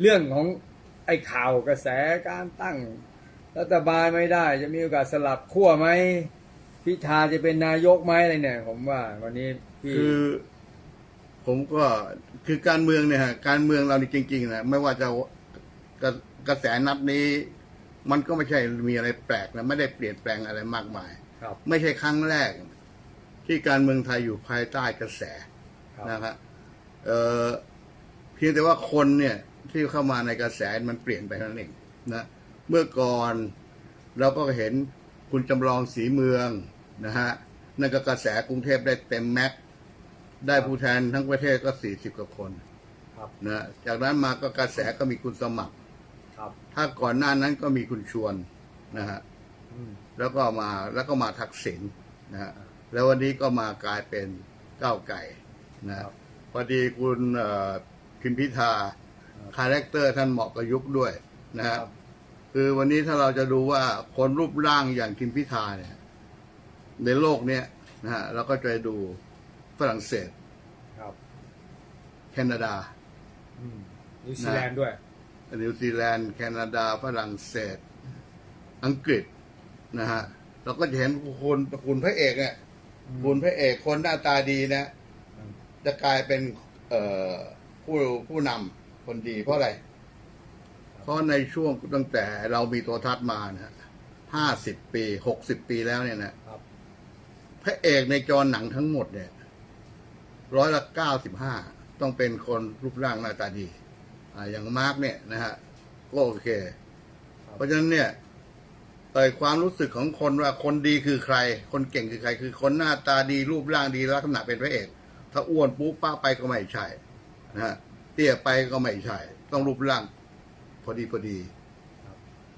เรื่องของไอ้ข่าวกระแสการตั้ง รัฐบาลไม่ได้ จะมีโอกาสสลับขั้วไหมพิธาจะเป็นนายกไหมอะไรเนี่ย ผมว่าวันนี้พี่คือ ผมก็คือการเมืองเนี่ยฮะการเมืองเรานี่จริงๆนะไม่ว่าจะกระกระแสนัดนี้ มันก็ไม่ใช่มีอะไรแปลกนะไม่ได้เปลี่ยนแปลงอะไรมากมาย ครับ ไม่ใช่ครั้งแรก ที่การเมืองไทยอยู่ภายใต้กระแสครับ นะครับเอ่อเพียงแต่ว่าคนเนี่ย ที่เข้ามาในกระแสมันเปลี่ยนไปเท่านั้นเองนะเมื่อก่อนเราก็เห็นคุณจำลองสีเมืองนะฮะนั่นก็กระแสกรุงเทพได้เต็มแม็กซ์ได้ผู้แทนทั้งประเทศก็สี่สิบกว่าคนครับนะจากนั้นมาก็กระแสก็มีคุณสมัครครับถ้าก่อนหน้านั้นก็มีคุณชวนนะฮะอืมแล้วก็มาแล้วก็มาทักษิณนะฮะแล้ววันนี้ก็มากลายเป็นก้าวไก่นะครับพอดีคุณเอ่อพิมพิธา คาแรคเตอร์ท่านเหมาะกับยุคด้วยนะฮะครับ คือวันนี้ถ้าเราจะดูว่าคนรูปร่างอย่างพิมพิธาเนี่ย ในโลกเนี้ยนะฮะเราก็จะดูฝรั่งเศสครับแคนาดาอืมนิวซีแลนด์ด้วยนิวซีแลนด์ แคนาดาฝรั่งเศส อังกฤษนะฮะเราก็จะเห็นคุณคุณพระเอกเนี่ยอืมคุณพระเอกคนหน้าตาดีนะอืมจะกลายเป็น เอ่อผู้ผู้นำ คนดีเพราะอะไร เพราะในช่วงตั้งแต่เรามีโทรทัศน์มานะห้าสิบปีหกสิบปีแล้วเนี่ยนะครับพระเอกในจอหนังทั้งหมดเนี่ยร้อยละเก้าสิบห้าต้องเป็นคนรูปร่างหน้าตาดี อ่า อย่างมาร์กเนี่ยนะฮะก็โอเคครับเพราะฉะนั้นเนี่ยเอ่ยความรู้สึกของคนว่าคนดีคือใคร คนเก่งคือใคร คือคนหน้าตาดีรูปร่างดีลักษณะเป็นพระเอก ถ้าอ้วนปุ๊บป้าไปก็ไม่ใช่นะฮะเตี้ยไปก็ไม่ใช่ ต้องรูปร่างพอดีพอดี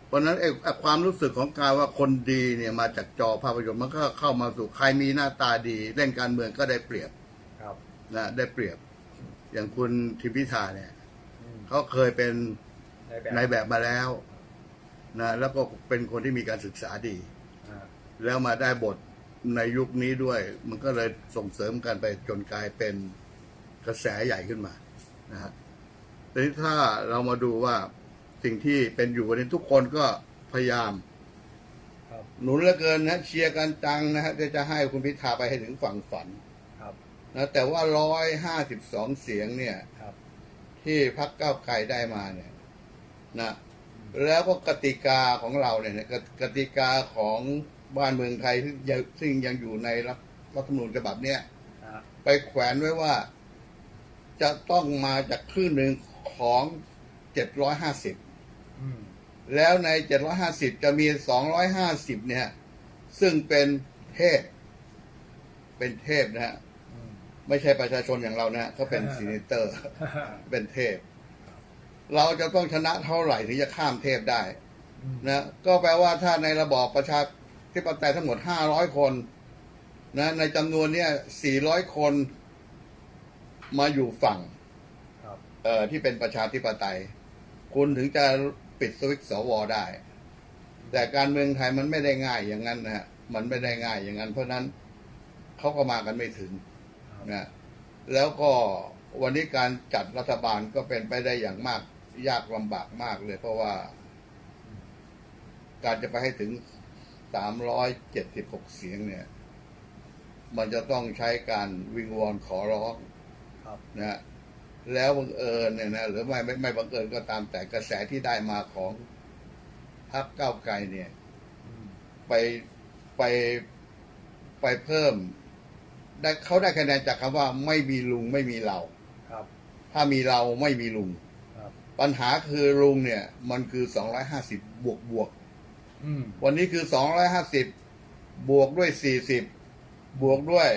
เพราะฉะนั้นไอ้ไอ้ความรู้สึกของการว่าคนดีเนี่ยมาจากจอภาพยนตร์มันก็เข้ามาสู่ใครมีหน้าตาดี เล่นการเมืองก็ได้เปรียบครับนะได้เปรียบ อย่างคุณทิมพิธาเนี่ยอืมเขาเคยเป็นในแบบนายแบบมาแล้วนะแล้วก็เป็นคนที่มีการศึกษาดีอ่าแล้วมาได้บทในยุคนี้ด้วย มันก็เลยส่งเสริมกันไปจนกลายเป็นกระแสใหญ่ขึ้นมานะฮะ ทีนี้ถ้าเรามาดูว่าสิ่งที่เป็นอยู่วันนี้ทุกคนก็พยายามครับหนุนเหลือเกินนะเชียร์กันจังนะฮะที่จะให้คุณพิธาไปให้ถึงฝั่งฝันครับนะแต่ว่าร้อยห้าสิบสองเสียงเนี่ยครับที่พักเก้าวไกลได้มาเนี่ยนะ แล้วก็กติกาของเราเนี่ยนะกติกติกาของบ้านเมืองไทยซึ่งยังซึ่งยังอยู่ในรัฐรัฐธรรมนูญฉบับเนี้ยอ่าไปแขวนไว้ว่า จะต้องมาจากครึ่งหนึ่งของเจ็ดร้อยห้าสิบอืมแล้วในเจ็ดร้อยห้าสิบจะมีสองร้อยห้าสิบเนี่ย ซึ่งเป็นเทพ เป็นเทพนะฮะอืมไม่ใช่ประชาชนอย่างเรานะเขาเป็นซีเนเตอร์ เป็นเทพ เราจะต้องชนะเท่าไหร่ถึงจะข้ามเทพได้อืมนะก็แปลว่าถ้าในระบอบประชาธิปไตยทั้งหมด500คน นะ ในจำนวนเนี้ย400คน มาอยู่ฝั่งครับเอ่อที่เป็นประชาธิปไตย คุณถึงจะปิดสวิตช์สวได้ แต่การเมืองไทยมันไม่ได้ง่ายอย่างนั้นนะฮะมันไม่ได้ง่ายอย่างนั้น เพราะฉะนั้นเขาก็มากันไม่ถึงครับนะแล้วก็วันนี้การจัดรัฐบาลก็เป็นไปได้อย่างมาก ยากลำบากมากเลย เพราะว่า การจะไปให้ถึง376เสียงเนี่ย มันจะต้องใช้การวิงวอนขอร้องครับ นะฮะแล้วบังเอิญเนี่ยนะหรือไม่ไม่ไม่บังเอิญก็ตามแต่กระแสที่ได้มาของพรรคก้าวไกลเนี่ยอืมไปไปไปเพิ่ม ได้เขาได้คะแนนจากคำว่าไม่มีลุงไม่มีเราครับ ถ้ามีเราไม่มีลุงครับปัญหาคือลุงเนี่ย มันคือสองร้อยห้าสิบบวกบวกอืมวันนี้คือสองร้อยห้าสิบบวกด้วยสี่สิบบวกด้วย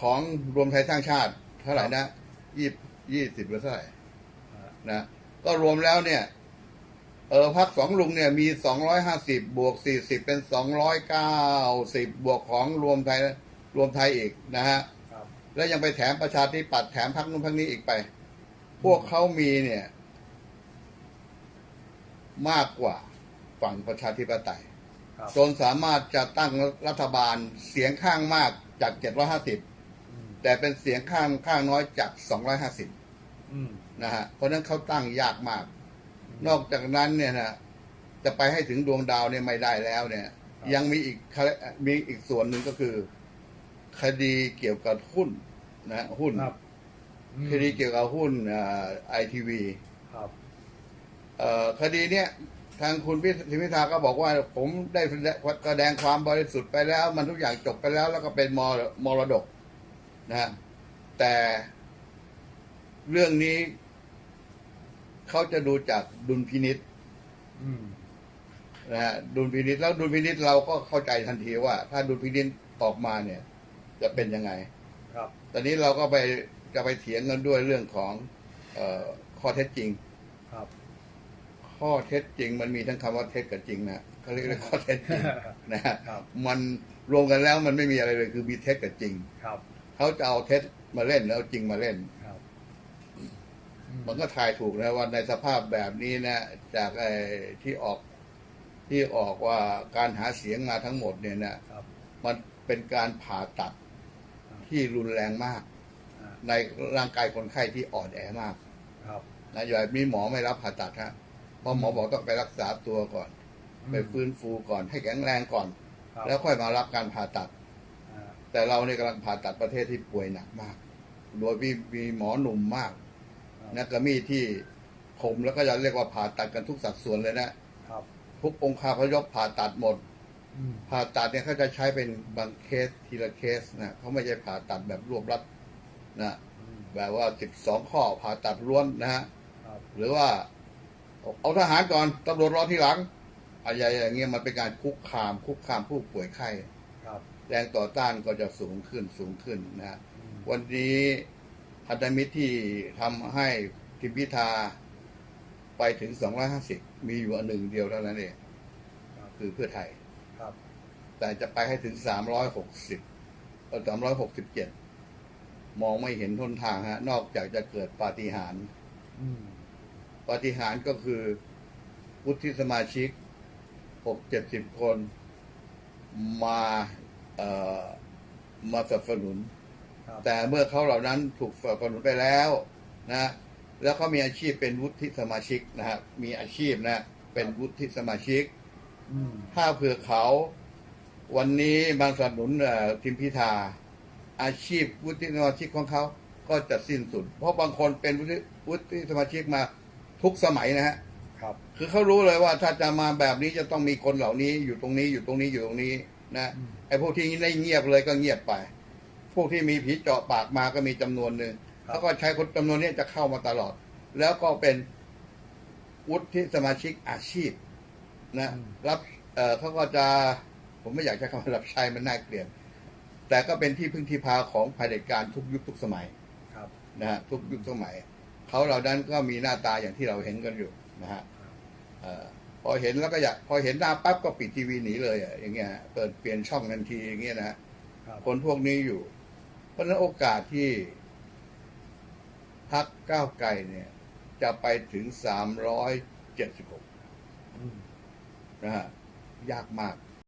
ของรวมไทยสร้างชาติ เท่าไหร่นะยี่ยี่สิบหรือเท่าไหร่อ่านะก็รวมแล้วเนี่ย เออพักสองลุงเนี่ยมีสองร้อยห้าสิบบวกสี่สิบเป็นสองร้อยเก้าสิบบวกของรวมไทยรวมไทยอีกนะฮะครับแล้วยังไปแถมประชาธิปัตย์แถมพักนู้นพักนี้อีกไป พวกเขามีเนี่ย มากกว่าฝั่งประชาธิปไตยครับจนสามารถจะตั้งรัฐบาลเสียงข้างมากจาก750อืม แต่เป็นเสียงข้างข้างน้อยจาก250อืมนะฮะเพราะฉะนั้นเขาตั้งยากมาก นอกจากนั้นเนี่ยนะจะไปให้ถึงดวงดาวเนี่ยไม่ได้แล้วเนี่ย ยังมีอีกคมีอีกส่วนหนึ่งก็คือ คดีเกี่ยวกับหุ้นนะหุ้น ครับอืมคดีเกี่ยวกับหุ้นไอทีวีครับ คดีเนี้ยทางคุณพิธิพิธาก็บอกว่า ผมได้แสดงความบริสุทธิ์ไปแล้ว มันทุกอย่างจบไปแล้ว แล้วก็เป็นมรมรดก นะฮะแต่เรื่องนี้เขาจะดูจากดุลพินิษอืมนะฮะดุลพินิษแล้วดุลพินิษเราก็เข้าใจทันทีว่า ถ้าดุลพินิษออกมาเนี่ย จะเป็นยังไง ครับ ตอนนี้เราก็ไปจะไปเถียงกันด้วยเรื่องของ เออข้อเท็จจริง ครับ ข้อเท็จจริง มันมีทั้งคำว่าเท็จกับจริงนะเขาเรียกว่าข้อเท็จจริงนะฮะครับมันรวมกันแล้วมันไม่มีอะไรเลยคือมีเท็จกับจริง ครับ เขาจะเอาเท็จมาเล่นแล้วเอาจริงมาเล่น ครับมันก็ทายถูกนะว่าในสภาพแบบนี้นะ จากไอ้ที่ออกที่ออกว่าการหาเสียงมาทั้งหมดเนี่ยนะครับ มันเป็นการผ่าตัดครับที่รุนแรงมาก อ่า ในร่างกายคนไข้ที่อ่อนแอมากครับ นะอย่างนี้หมอไม่รับผ่าตัดฮะเพราะหมอบอกต้องไปรักษาตัวก่อน ไปฟื้นฟูก่อนให้แข็งแรงก่อน ครับ แล้วค่อยมารับการผ่าตัดอ่า แต่เราเนี่ยกำลังผ่าตัดประเทศที่ป่วยหนักมาก โดยมีมีหมอหนุ่มมากครับนักกมีที่คมแล้วก็จะเรียกว่าผ่าตัดกันทุกสัดส่วนเลยนะครับทุกองค์คาพยพผ่าตัดหมดอืมผ่าตัดเนี่ยเขาจะใช้เป็นบางเคสทีละเคสนะเขาไม่ใช่ผ่าตัดแบบรวบรัดนะอืมแบบว่าสิบสองข้อผ่าตัดล้วนนะฮะครับหรือว่าเอาเอาทหารก่อนตำรวจรอทีหลังอะไรอย่างเงี้ยมันเป็นการคุกคามคุกคามผู้ป่วยไข้ครับ แรงต่อต้านก็จะสูงขึ้นสูงขึ้นนะฮะอืมวันนี้พันธมิตรที่ทำให้ทิมพิธาไปถึง 250 มีอยู่อันหนึ่งเดียวเท่านั้นเองครับคือเพื่อไทยครับแต่จะไปให้ถึง 360เอ่อ367 มองไม่เห็นทนทางฮะ นอกจากจะเกิดปาฏิหาริย์อืมปาฏิหาริย์ก็คือวุฒิสมาชิก 6-70 คนมาเอ่อ มาสนับสนุนครับแต่เมื่อเขาเหล่านั้นถูกสนับสนุนไปแล้วนะแล้วเขามีอาชีพเป็นวุฒิสมาชิกนะฮะมีอาชีพนะ เป็นวุฒิสมาชิกอืมถ้าเผื่อเขา วันนี้มาสนับสนุนเอ่อทีมพิธา อาชีพวุฒิสมาชิกของเขาก็จะสิ้นสุด เพราะบางคนเป็นวุฒิวุฒิสมาชิกมาทุกสมัยนะฮะครับ คือเขารู้เลยว่าถ้าจะมาแบบนี้จะต้องมีคนเหล่านี้อยู่ตรงนี้อยู่ตรงนี้อยู่ตรงนี้ นะอืมไอ้พวกที่ได้เงียบเลยก็เงียบไป พวกที่มีผีเจาะปากมาก็มีจำนวนหนึ่งครับเขาก็ใช้คนจำนวนนี้จะเข้ามาตลอด แล้วก็เป็นวุฒิสมาชิกอาชีพ นะ รับเอ่อเขาก็จะ ผมไม่อยากใช้คำว่ารับใช้มันน่าเกลียดแต่ก็เป็นที่พึ่งที่พาของเผด็จการทุกยุคทุกสมัยครับนะฮะทุกยุคสมัยเขาเหล่านั้นก็มีหน้าตาอย่างที่เราเห็นกันอยู่นะฮะเอ่อ พอเห็นแล้วก็อยากพอเห็นหน้าปั๊บก็ปิดทีวีหนีเลยอะอย่างเงี้ยฮะเปิดเปลี่ยนช่องทันทีอย่างเงี้ยนะฮะครับคนพวกนี้อยู่ เพราะฉะนั้นโอกาสที่พักก้าวไกลเนี่ย จะไปถึงสามร้อยเจ็ดสิบหกอืมนะฮะยากมาก